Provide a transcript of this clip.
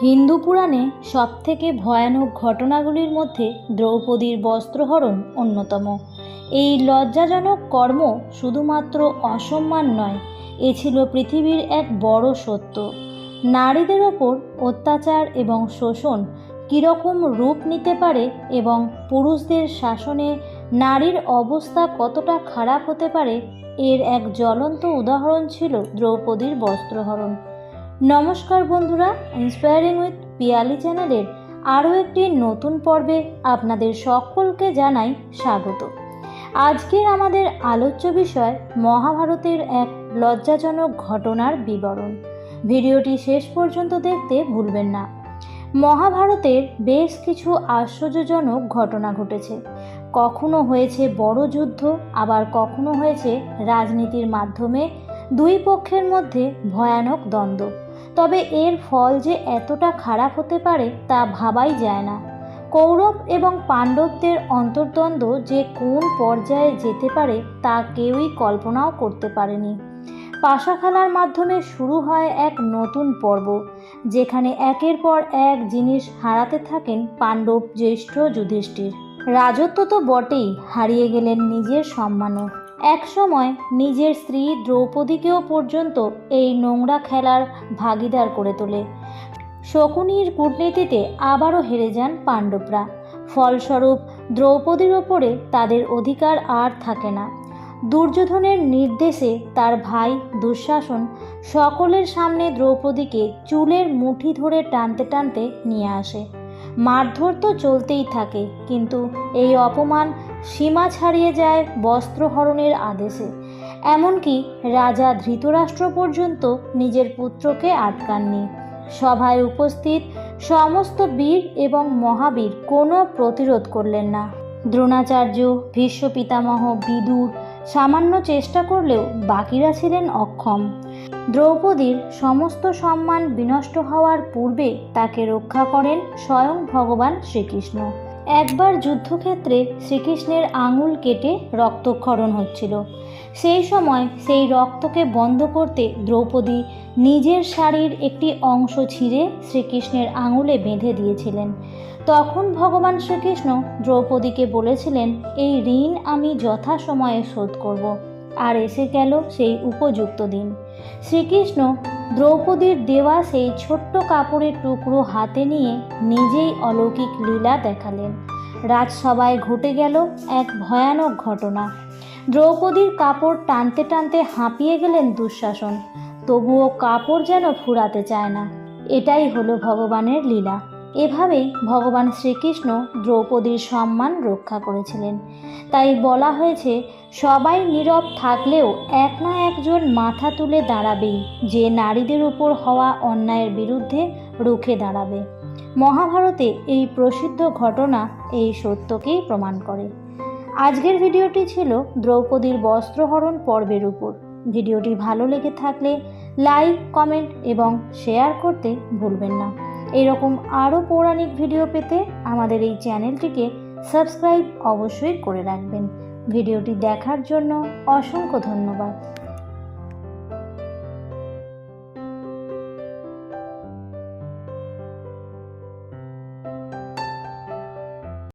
হিন্দু পুরাণে সবথেকে ভয়ানক ঘটনাগুলির মধ্যে দ্রৌপদীর বস্ত্রহরণ অন্যতম। এই লজ্জাজনক কর্ম শুধুমাত্র অসম্মান নয়, এ ছিল পৃথিবীর এক বড় সত্য। নারীদের ওপর অত্যাচার এবং শোষণ কীরকম রূপ নিতে পারে এবং পুরুষদের শাসনে নারীর অবস্থা কতটা খারাপ হতে পারে, এর এক জ্বলন্ত উদাহরণ ছিল দ্রৌপদীর বস্ত্রহরণ। নমস্কার বন্ধুরা ইন্সপায়ারিং উইথ পিয়ালি চ্যানেলের আরও একটি নতুন পর্বে আপনাদের সকলকে জানাই স্বাগত। আজকের আমাদের আলোচ্য বিষয় মহাভারতের এক লজ্জাজনক ঘটনার বিবরণ। ভিডিওটি শেষ পর্যন্ত দেখতে ভুলবেন না। মহাভারতের বেশ কিছু আশ্চর্যজনক ঘটনা ঘটেছে। কখনো হয়েছে বড় যুদ্ধ, আবার কখনো হয়েছে রাজনীতির মাধ্যমে দুই পক্ষের মধ্যে ভয়ানক দ্বন্দ্ব। তবে এর ফল যে এতটা খারাপ হতে পারে তা ভাবাই যায় না। কৌরব এবং পাণ্ডবদের অন্তর্দ্বন্দ্ব যে কোন পর্যায়ে যেতে পারে তা কেউই কল্পনাও করতে পারেনি। পাশা খেলার মাধ্যমে শুরু হয় এক নতুন পর্ব, যেখানে একের পর এক জিনিস হারাতে থাকেন পাণ্ডব জ্যেষ্ঠ যুধিষ্ঠির। রাজত্ব তো বটেই, হারিয়ে গেলেন নিজের সম্মানও। একসময় নিজের স্ত্রী দ্রৌপদীকেও পর্যন্ত এই নোংরা খেলার ভাগিদার করে তোলে। শকুনির কূটনীতিতে আবারও হেরে যান পাণ্ডবরা। ফলস্বরূপ দ্রৌপদীর ওপরে তাদের অধিকার আর থাকে না। দুর্যোধনের নির্দেশে তার ভাই দুঃশাসন সকলের সামনে দ্রৌপদীকে চুলের মুঠি ধরে টানতে টানতে নিয়ে আসে। মারধর তো চলতেই থাকে, কিন্তু এই অপমান সীমা ছাড়িয়ে যায় বস্ত্রহরণের আদেশে। এমনকি রাজা ধৃতরাষ্ট্র পর্যন্ত নিজের পুত্রকে আটকাননি। সভায় উপস্থিত সমস্ত বীর এবং মহাবীর কোনো প্রতিরোধ করলেন না। দ্রোণাচার্য ভীষ্ম পিতামহ বিদুর সামান্য চেষ্টা করলেও বাকিরা ছিলেন অক্ষম। দ্রৌপদীর সমস্ত সম্মান বিনষ্ট হওয়ার পূর্বে তাকে রক্ষা করেন স্বয়ং ভগবান শ্রীকৃষ্ণ। একবার যুদ্ধক্ষেত্রে শ্রীকৃষ্ণের আঙুল কেটে রক্তক্ষরণ হচ্ছিল। সেই সময় সেই রক্তকে বন্ধ করতে দ্রৌপদী নিজের শাড়ির একটি অংশ ছিঁড়ে শ্রীকৃষ্ণের আঙুলে বেঁধে দিয়েছিলেন। তখন ভগবান শ্রীকৃষ্ণ দ্রৌপদীকে বলেছিলেন, এই ঋণ আমি যথাসময়ে শোধ করব। আর এসে গেল সেই উপযুক্ত দিন। শ্রীকৃষ্ণ দ্রৌপদীর দেওয়া সেই ছোট্ট কাপড়ের টুকরো হাতে নিয়ে নিজেই অলৌকিক লীলা দেখালেন। রাজসভায় ঘটে গেল এক ভয়ানক ঘটনা। দ্রৌপদীর কাপড় টানতে টানতে হাঁপিয়ে গেলেন দুঃশাসন। তবুও কাপড় যেন ফুরাতে চায় না। এটাই হলো ভগবানের লীলা। এভাবেই ভগবান শ্রীকৃষ্ণ দ্রৌপদীর সম্মান রক্ষা করেছিলেন। তাই বলা হয়েছে, সবাই নীরব থাকলেও এক না একজন মাথা তুলে দাঁড়াবেই যে নারীদের উপর হওয়া অন্যায়ের বিরুদ্ধে রুখে দাঁড়াবে। মহাভারতে এই প্রসিদ্ধ ঘটনা এই সত্যকেই প্রমাণ করে। আজকের ভিডিওটি ছিল দ্রৌপদীর বস্ত্রহরণ পর্বের উপর। ভিডিওটি ভালো লেগে থাকলে লাইক, কমেন্ট এবং শেয়ার করতে ভুলবেন না। এরকম আরও পৌরাণিক ভিডিও পেতে আমাদের এই চ্যানেলটিকে সাবস্ক্রাইব অবশ্যই করে রাখবেন। ভিডিওটি দেখার জন্য অসংখ্য ধন্যবাদ।